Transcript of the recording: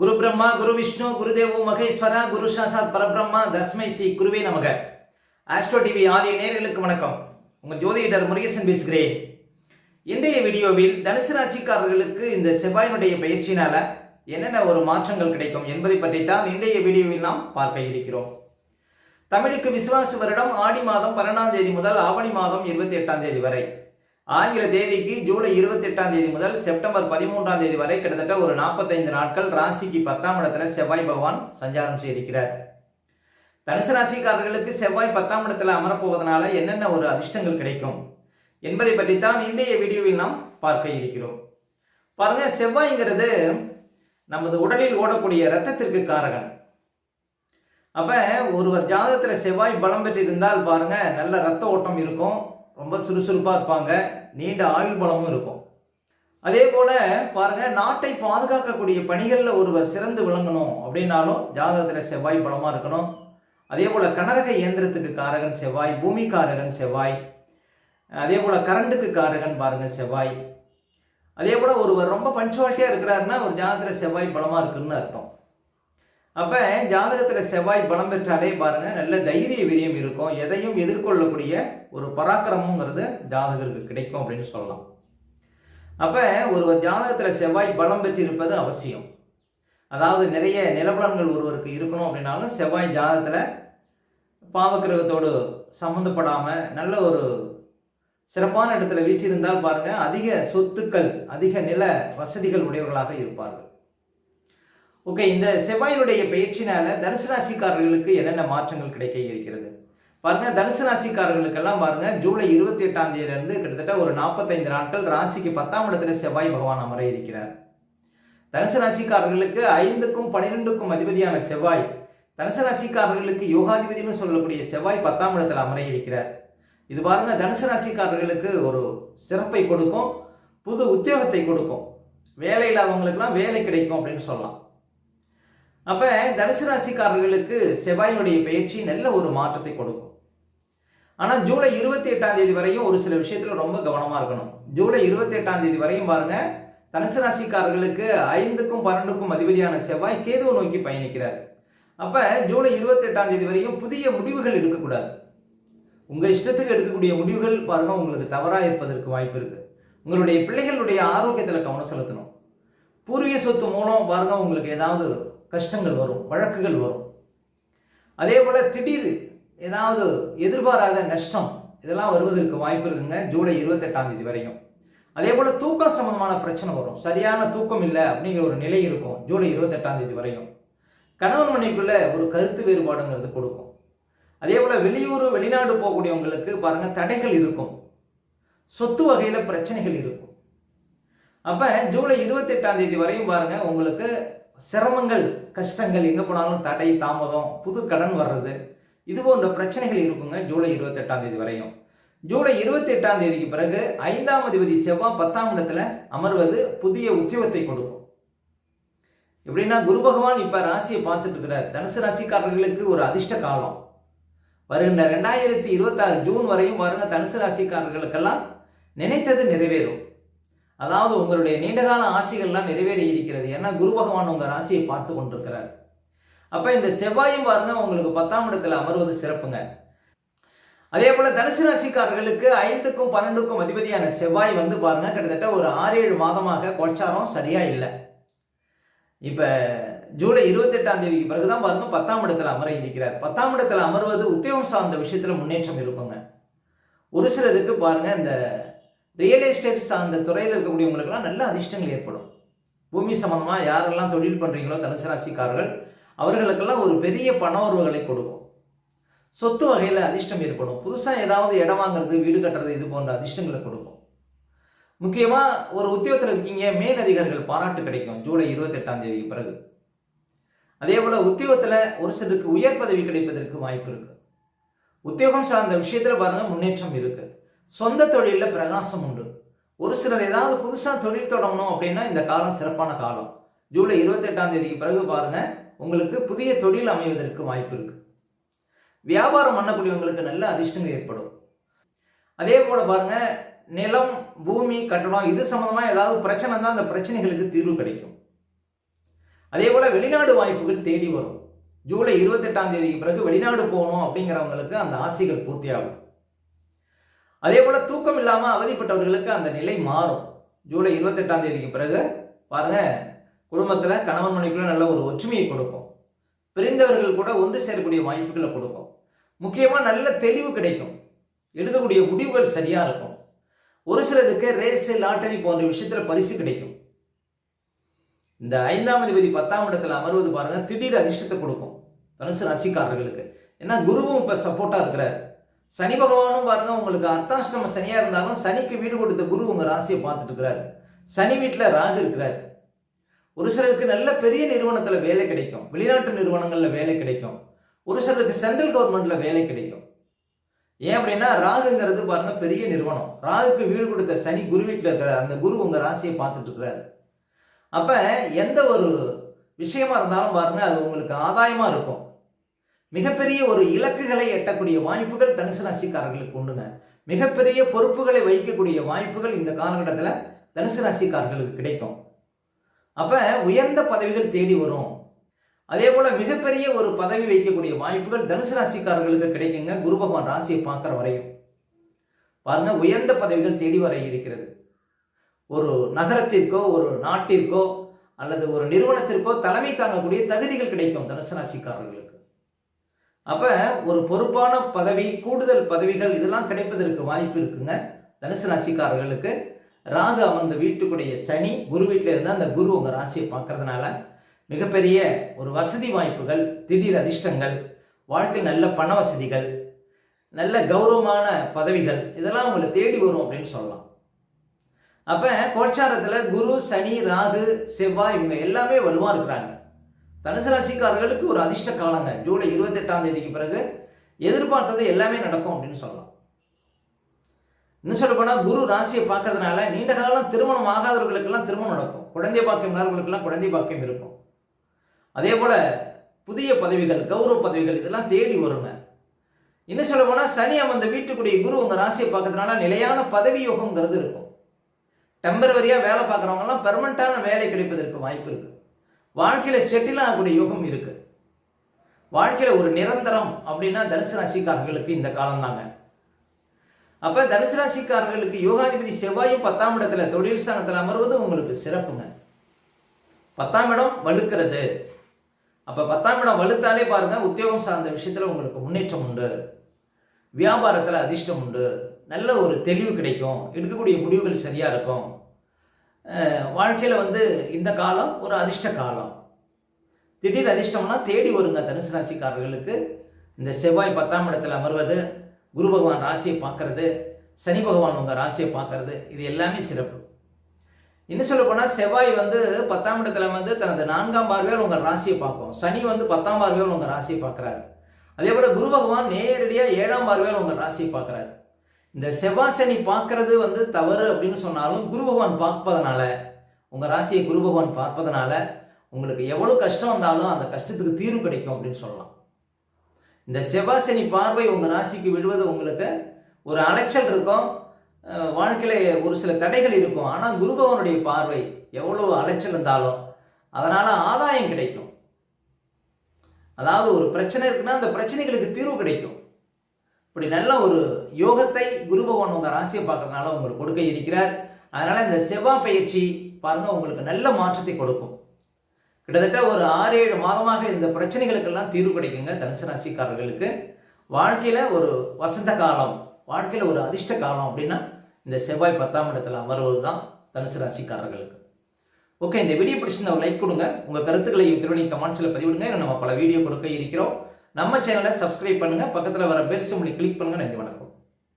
குரு பிரம்மா குரு விஷ்ணு குருதேவோ மகேஸ்வரா குரு சாசாத் பரபிரம்மா தஸ்மை சி குருவே நமக. ஆஸ்ட்ரோ டிவி ஆதிய நேர்களுக்கு வணக்கம். உங்கள் ஜோதிடர் முருகேசன் பேசுகிறேன். இன்றைய வீடியோவில் தனுசு ராசிக்காரர்களுக்கு இந்த செவ்வாயினுடைய பயிற்சியினால என்னென்ன ஒரு மாற்றங்கள் கிடைக்கும் என்பதை பற்றித்தான் இன்றைய வீடியோவில் நாம் பார்க்க இருக்கிறோம். தமிழுக்கு விசுவாச வருடம் ஆடி மாதம் பன்னெண்டாம் தேதி முதல் ஆவணி மாதம் இருபத்தி எட்டாம் தேதி வரை. ஆங்கில தேதிக்கு ஜூலை இருபத்தி எட்டாம் தேதி முதல் செப்டம்பர் பதிமூன்றாம் தேதி வரை கிட்டத்தட்ட ஒரு நாற்பத்தைந்து நாட்கள் ராசிக்கு பத்தாம் இடத்துல செவ்வாய் பகவான் சஞ்சாரம் செய்திருக்கிறார். தனுசு ராசிக்காரர்களுக்கு செவ்வாய் பத்தாம் இடத்துல அமரப்போவதனால என்னென்ன ஒரு அதிர்ஷ்டங்கள் கிடைக்கும் என்பதை பற்றித்தான் இன்றைய வீடியோவில் நாம் பார்க்க இருக்கிறோம். பாருங்க செவ்வாய்ங்கிறது நமது உடலில் ஓடக்கூடிய இரத்தத்திற்கு காரகன். அப்ப ஒருவர் ஜாதகத்தில் செவ்வாய் பலம் பெற்றிருந்தால் பாருங்க நல்ல ரத்த ஓட்டம் இருக்கும். ரொம்ப சுறுசுறுப்பாக இருப்பாங்க. நீண்ட ஆயுள் பலமும் இருக்கும். அதே போல் பாருங்கள் நாட்டை பாதுகாக்கக்கூடிய பணிகளில் ஒருவர் சிறந்து விளங்கணும் அப்படின்னாலும் ஜாதகத்தில் செவ்வாய் பலமாக இருக்கணும். அதே போல் கனரக இயந்திரத்துக்கு காரகன் செவ்வாய் பூமி காரகன் செவ்வாய் அதே போல் கரண்ட்டுக்கு காரகன் பாருங்கள் செவ்வாய். அதே போல் ஒருவர் ரொம்ப பஞ்சுவாலிட்டியாக இருக்கிறாருன்னா ஒரு ஜாதகத்தில் செவ்வாய் பலமாக இருக்குன்னு அர்த்தம். அப்ப ஜாதகத்துல செவ்வாய் பலம் பெற்றாலே பாருங்க நல்ல தைரிய விரியம் இருக்கும். எதையும் எதிர்கொள்ளக்கூடிய ஒரு பராக்கிரமங்கிறது ஜாதகருக்கு கிடைக்கும் அப்படின்னு சொல்லலாம். அப்ப ஒருவர் ஜாதகத்துல செவ்வாய் பலம் பெற்றிருப்பது அவசியம். அதாவது நிறைய நிலபலன்கள் ஒருவருக்கு இருக்கணும் அப்படின்னாலும் செவ்வாய் ஜாதகத்துல பாவக்கிரகத்தோடு சம்மந்தப்படாம நல்ல ஒரு சிறப்பான இடத்துல வீற்றிருந்தால் பாருங்க அதிக சொத்துக்கள் அதிக நில வசதிகள் உடையவர்களாக இருப்பார்கள். ஓகே இந்த செவ்வாயினுடைய பயிற்சினால தனுசு ராசிக்காரர்களுக்கு என்னென்ன மாற்றங்கள் கிடைக்க இருக்கிறது? பாருங்க தனுசு ராசிக்காரர்களுக்கெல்லாம் பாருங்க ஜூலை இருபத்தி எட்டாம் தேதியிலிருந்து கிட்டத்தட்ட ஒரு நாற்பத்தைந்து நாட்கள் ராசிக்கு பத்தாம் இடத்துல செவ்வாய் பகவான் அமர இருக்கிறார். தனுசு ராசிக்காரர்களுக்கு ஐந்துக்கும் பன்னிரெண்டுக்கும் அதிபதியான செவ்வாய் தனுசு ராசிக்காரர்களுக்கு யோகாதிபதினு சொல்லக்கூடிய செவ்வாய் பத்தாம் இடத்துல அமர இருக்கிறார். இது பாருங்க தனுசு ராசிக்காரர்களுக்கு ஒரு சிறப்பை கொடுக்கும் புது உத்தியோகத்தை கொடுக்கும். வேலை இல்லாதவங்களுக்குலாம் வேலை கிடைக்கும் அப்படின்னு சொல்லலாம். அப்ப தனுசு ராசிக்காரர்களுக்கு செவ்வாயினுடைய பயிற்சி நல்ல ஒரு மாற்றத்தை கொடுக்கும். ஆனா ஜூலை இருபத்தி எட்டாம் தேதி வரையும் ஒரு சில விஷயத்துல ரொம்ப கவனமா இருக்கணும். ஜூலை இருபத்தி எட்டாம் தேதி வரையும் பாருங்க தனுசு ராசிக்காரர்களுக்கு ஐந்துக்கும் பன்னெண்டுக்கும் அதிபதியான செவ்வாய் கேதுவை நோக்கி பயணிக்கிறார். அப்ப ஜூலை இருபத்தி எட்டாம் தேதி வரையும் புதிய முடிவுகள் எடுக்கக்கூடாது. உங்க இஷ்டத்துக்கு எடுக்கக்கூடிய முடிவுகள் பாருங்க உங்களுக்கு தவறா இருப்பதற்கு வாய்ப்பு இருக்கு. உங்களுடைய பிள்ளைகளுடைய ஆரோக்கியத்துல கவனம் செலுத்தணும். பூர்வீக சொத்து மூலம் பாருங்க உங்களுக்கு ஏதாவது கஷ்டங்கள் வரும் வழக்குகள் வரும். அதே போல் திடீர் ஏதாவது எதிர்பாராத நஷ்டம் இதெல்லாம் வருவதற்கு வாய்ப்பு இருக்குங்க ஜூலை இருபத்தெட்டாம் தேதி வரையும். அதே போல் தூக்கம் சம்மந்தமான பிரச்சனை வரும். சரியான தூக்கம் இல்லை அப்படிங்கிற ஒரு நிலை இருக்கும் ஜூலை இருபத்தெட்டாம் தேதி வரையும். கணவன் மனைவிக்குள்ள ஒரு கருத்து வேறுபாடுங்கிறது கொடுக்கும். அதே போல் வெளியூர் வெளிநாடு போகக்கூடியவங்களுக்கு பாருங்க தடைகள் இருக்கும். சொத்து வகையில் பிரச்சனைகள் இருக்கும். அப்போ ஜூலை இருபத்தெட்டாம் தேதி வரையும் பாருங்க உங்களுக்கு சிரமங்கள் கஷ்டங்கள் எங்கே போனாலும் தடை தாமதம் புது கடன் வர்றது இது போன்ற பிரச்சனைகள் இருக்குங்க ஜூலை இருபத்தெட்டாம் தேதி வரையும். ஜூலை இருபத்தி எட்டாம் தேதிக்கு பிறகு ஐந்தாம் அதிபதி செவ்வாய் பத்தாம் இடத்துல அமர்வது புதிய உத்தியோகத்தை கொடுக்கும். எப்படின்னா குரு பகவான் இப்ப ராசியை பார்த்துட்டு இருக்கிறார். தனுசு ராசிக்காரர்களுக்கு ஒரு அதிர்ஷ்ட காலம். வருகின்ற ரெண்டாயிரத்தி இருபத்தாறு ஜூன் வரையும் வருங்க தனுசு ராசிக்காரர்களுக்கெல்லாம் நினைத்தது நிறைவேறும். அதாவது உங்களுடைய நீண்டகால ஆசைகள்லாம் நிறைவேறி இருக்கிறது ஏன்னா குரு பகவான் உங்கள் ராசியை பார்த்து கொண்டிருக்கிறார். அப்போ இந்த செவ்வாயும் பாருங்க உங்களுக்கு பத்தாம் இடத்துல அமர்வது சிறப்புங்க. அதே போல தனுசு ராசிக்காரர்களுக்கு ஐந்துக்கும் பன்னெண்டுக்கும் அதிபதியான செவ்வாய் வந்து பாருங்க கிட்டத்தட்ட ஒரு ஆறு ஏழு மாதமாக கோச்சாரம் சரியா இல்லை. இப்ப ஜூலை இருபத்தெட்டாம் தேதிக்கு பிறகுதான் பாருங்க பத்தாம் இடத்துல அமர இருக்கிறார். பத்தாம் இடத்துல அமர்வது உத்தியோகம் சார்ந்த விஷயத்துல முன்னேற்றம் இருக்குங்க. ஒரு சிலருக்கு பாருங்க இந்த ரியல் எஸ்டேட் சார்ந்த துறையில் இருக்கக்கூடியவங்களுக்கெல்லாம் நல்ல அதிர்ஷ்டங்கள் ஏற்படும். பூமி சம்பந்தமாக யாரெல்லாம் தொழில் பண்ணுறீங்களோ தனுசு ராசிக்காரர்கள் அவர்களுக்கெல்லாம் ஒரு பெரிய பண உறவுகளை கொடுக்கும். சொத்து வகையில் அதிர்ஷ்டம் ஏற்படும். புதுசாக ஏதாவது இடம் வாங்குறது வீடு கட்டுறது இது போன்ற அதிர்ஷ்டங்களை கொடுக்கும். முக்கியமாக ஒரு உத்தியோகத்தில் இருக்கீங்க மேல் அதிகாரிகள் பாராட்டு கிடைக்கும். ஜூலை இருபத்தெட்டாம் தேதிக்கு பிறகு. அதே போல் உத்தியோகத்தில் ஒரு சிலருக்கு உயர் பதவி கிடைப்பதற்கு வாய்ப்பு இருக்குது உத்தியோகம் சார்ந்த விஷயத்தில் பாருங்கள் முன்னேற்றம் இருக்குது சொந்த தொழிலில் பிரகாசம் உண்டு. ஒரு சிலர் ஏதாவது புதுசாக தொழில் தொடங்கணும் அப்படின்னா இந்த காலம் சிறப்பான காலம். ஜூலை இருபத்தெட்டாம் தேதிக்கு பிறகு பாருங்க உங்களுக்கு புதிய தொழில் அமைவதற்கு வாய்ப்பு இருக்கு. வியாபாரம் பண்ணக்கூடியவங்களுக்கு நல்ல அதிர்ஷ்டங்கள் ஏற்படும். அதே போல் பாருங்க நிலம் பூமி கட்டடம் இது சம்மந்தமாக ஏதாவது பிரச்சனை தான் அந்த பிரச்சனைகளுக்கு தீர்வு கிடைக்கும். அதே போல் வெளிநாடு வாய்ப்புகள் தேடி வரும். ஜூலை இருபத்தெட்டாம் தேதிக்கு பிறகு வெளிநாடு போகணும் அப்படிங்கிறவங்களுக்கு அந்த ஆசைகள் பூர்த்தியாகும். அதே போல் தூக்கம் இல்லாமல் அவதிப்பட்டவர்களுக்கு அந்த நிலை மாறும். ஜூலை இருபத்தெட்டாம் தேதிக்கு பிறகு பாருங்க குடும்பத்தில் கணவன் மனைவிக்குள்ள நல்ல ஒரு ஒற்றுமையை கொடுக்கும். பிரிந்தவர்கள் கூட ஒன்று சேரக்கூடிய வாய்ப்புகளை கொடுக்கும். முக்கியமாக நல்ல தெளிவு கிடைக்கும். எடுக்கக்கூடிய முடிவுகள் சரியாக இருக்கும். ஒரு சிலருக்கு ரேஸு லாட்டரி போன்ற விஷயத்தில் பரிசு கிடைக்கும். இந்த ஐந்தாம் அதிபதி பத்தாம் இடத்துல அமர்வது பாருங்க திடீர் அதிர்ஷ்டத்தை கொடுக்கும். தனுசு ராசிக்காரர்களுக்கு. ஏன்னா குருவும் இப்போ சப்போர்ட்டாக இருக்கிறார். சனி பகவானும் பாருங்க உங்களுக்கு அர்த்தாஷ்டம சனியாக இருந்தாலும் சனிக்கு வீடு கொடுத்த குரு உங்கள் ராசியை பார்த்துட்டு இருக்கிறாரு. சனி வீட்டில் ராகு இருக்கிறார். ஒரு சிலருக்கு நல்ல பெரிய நிறுவனத்தில் வேலை கிடைக்கும். வெளிநாட்டு நிறுவனங்களில் வேலை கிடைக்கும். ஒரு சிலருக்கு சென்ட்ரல் கவர்மெண்ட்டில் வேலை கிடைக்கும். ஏன் அப்படின்னா ராகுங்கிறது பாருங்க பெரிய நிறுவனம். ராகுக்கு வீடு கொடுத்த சனி குரு வீட்டில் இருக்கிறார் அந்த குரு உங்கள் ராசியை பார்த்துட்டு இருக்கிறாரு. அப்போ எந்த ஒரு விஷயமா இருந்தாலும் பாருங்க அது உங்களுக்கு ஆதாயமாக இருக்கும். மிகப்பெரிய ஒரு இலக்குகளை எட்டக்கூடிய வாய்ப்புகள் தனுசு ராசிக்காரர்களுக்கு உண்டுங்க. மிகப்பெரிய பொறுப்புகளை வைக்கக்கூடிய வாய்ப்புகள் இந்த காலகட்டத்தில் தனுசு ராசிக்காரர்களுக்கு கிடைக்கும். அப்போ உயர்ந்த பதவிகள் தேடி வரும். அதே போல் மிகப்பெரிய ஒரு பதவி வைக்கக்கூடிய வாய்ப்புகள் தனுசு ராசிக்காரர்களுக்கு கிடைக்குங்க. குரு பகவான் ராசியை பார்க்குற வரையும். பாருங்க உயர்ந்த பதவிகள் தேடி வர இருக்கிறது. ஒரு நகரத்திற்கோ ஒரு நாட்டிற்கோ அல்லது ஒரு நிறுவனத்திற்கோ தலைமை தாங்கக்கூடிய தகுதிகள் கிடைக்கும் தனுசு ராசிக்காரர்களுக்கு. அப்போ ஒரு பொறுப்பான பதவி கூடுதல் பதவிகள் இதெல்லாம் கிடைப்பதற்கு வாய்ப்பு இருக்குங்க. தனுசு ராசிக்காரர்களுக்கு ராகு அமர்ந்த வீட்டுக்குடைய சனி குரு வீட்டில் இருந்தால் அந்த குரு உங்கள் ராசியை பார்க்கறதுனால மிகப்பெரிய ஒரு வசதி வாய்ப்புகள் திடீர் அதிர்ஷ்டங்கள் வாழ்க்கையில் நல்ல பண வசதிகள் நல்ல கௌரவமான பதவிகள் இதெல்லாம் உங்களை தேடி வரும் அப்படின்னு சொல்லலாம். அப்போ கோச்சாரத்தில் குரு சனி ராகு செவ்வாய் இவங்க எல்லாமே வலுவாக இருக்கிறாங்க. தனுசு ராசிக்காரர்களுக்கு ஒரு அதிர்ஷ்ட காலங்க. ஜூலை இருபத்தெட்டாம் தேதிக்கு பிறகு எதிர்பார்த்தது எல்லாமே நடக்கும் அப்படின்னு சொல்லலாம். இன்னும் சொல்ல போனால் குரு ராசியை பார்க்கறதுனால நீண்ட காலம் திருமணம் ஆகாதவர்களுக்கெல்லாம் திருமணம் நடக்கும். குழந்தை பாக்கியம் இல்லாதவர்களுக்கெல்லாம் குழந்தை பாக்கியம் இருக்கும். அதே போல் புதிய பதவிகள் கௌரவ பதவிகள் இதெல்லாம் தேடி வருங்க. இன்னும் சொல்ல போனால் சனி அந்த வீட்டுக்குடைய குரு உங்கள் ராசியை பார்க்கறதுனால நிலையான பதவி யோகங்கிறது இருக்கும். டெம்பரவரியாக வேலை பார்க்குறவங்கலாம் பெர்மனண்ட்டான வேலை கிடைப்பதற்கு வாய்ப்பு இருக்குது வாழ்க்கையில் செட்டில் ஆகக்கூடிய யோகம் இருக்குது வாழ்க்கையில் ஒரு நிரந்தரம் அப்படின்னா தனுசு ராசிக்காரர்களுக்கு இந்த காலம் தாங்க. அப்போ தனுசு ராசிக்காரர்களுக்கு யோகாதிபதி செவ்வாயும் பத்தாம் இடத்துல தொழில் ஸ்தானத்தில் அமர்வது உங்களுக்கு சிறப்புங்க. பத்தாம் இடம் வலுக்கிறது. அப்போ பத்தாம் இடம் வலுத்தாலே பாருங்க உத்தியோகம் சார்ந்த விஷயத்தில் உங்களுக்கு முன்னேற்றம் உண்டு. வியாபாரத்தில் அதிர்ஷ்டம் உண்டு. நல்ல ஒரு தெளிவு கிடைக்கும். எடுக்கக்கூடிய முடிவுகள் சரியாக இருக்கும். வாழ்க்கையில் வந்து இந்த காலம் ஒரு அதிர்ஷ்ட காலம். திடீர் அதிர்ஷ்டம்னா தேடி வருங்க தனுசு ராசிக்காரர்களுக்கு. இந்த செவ்வாய் பத்தாம் இடத்துல அமர்வது குரு பகவான் ராசியை பார்க்கறது சனி பகவான் உங்கள் ராசியை பார்க்கறது இது எல்லாமே சிறப்பு. இன்னும் சொல்ல போனால் செவ்வாய் வந்து பத்தாம் இடத்துல வந்து தனது நான்காம் பார்வையால் உங்கள் ராசியை பார்க்கும். சனி வந்து பத்தாம் பார்வையால் உங்கள் ராசியை பார்க்குறாரு. அதே போல் குரு பகவான் நேரடியாக ஏழாம் பார்வையால் உங்கள் ராசியை பார்க்குறாரு. இந்த செவ்வாய் சனி பார்க்கறது வந்து தவறு அப்படின்னு சொன்னாலும் குரு பகவான் பார்ப்பதனால உங்கள் ராசியை குரு பகவான் பார்ப்பதனால உங்களுக்கு எவ்வளோ கஷ்டம் வந்தாலும் அந்த கஷ்டத்துக்கு தீர்வு கிடைக்கும் அப்படின்னு சொல்லலாம். இந்த செவ்வாய் சனி பார்வை உங்கள் ராசிக்கு விடுவது உங்களுக்கு ஒரு அலைச்சல் இருக்கும். வாழ்க்கையில் ஒரு சில தடைகள் இருக்கும். ஆனால் குரு பகவானுடைய பார்வை எவ்வளோ அலைச்சல் இருந்தாலும் அதனால் ஆதாயம் கிடைக்கும். அதாவது ஒரு பிரச்சனை இருக்குன்னா அந்த பிரச்சனைகளுக்கு தீர்வு கிடைக்கும். இப்படி நல்ல ஒரு யோகத்தை குரு பகவான் உங்கள் ராசியை பார்க்கறதுனால உங்களுக்கு கொடுக்க இருக்கிறார். அதனால் இந்த செவ்வாய் பயிற்சி பாருங்கள் உங்களுக்கு நல்ல மாற்றத்தை கொடுக்கும். கிட்டத்தட்ட ஒரு ஆறு ஏழு மாதமாக இந்த பிரச்சனைகளுக்கெல்லாம் தீர்வு கிடைக்குங்க தனுசு ராசிக்காரர்களுக்கு. வாழ்க்கையில் ஒரு வசந்த காலம் வாழ்க்கையில் ஒரு அதிர்ஷ்ட காலம் அப்படின்னா இந்த செவ்வாய் பத்தாம் இடத்துல அமர்வது தான் தனுசு ராசிக்காரர்களுக்கு. ஓகே இந்த வீடியோ பிடிச்சிருந்த லைக் கொடுங்க. உங்கள் கருத்துக்களை திருவணி கமெண்ட்ஸில் பதிவிடுங்க. நம்ம பல வீடியோ கொடுக்க இருக்கிறோம். நம்ம சேனலை சப்ஸ்கிரைப் பண்ணுங்கள் பக்கத்தில் வர பெல் சிம்லி கிளிக் பண்ணுங்கள் நன்றி வணக்கம்.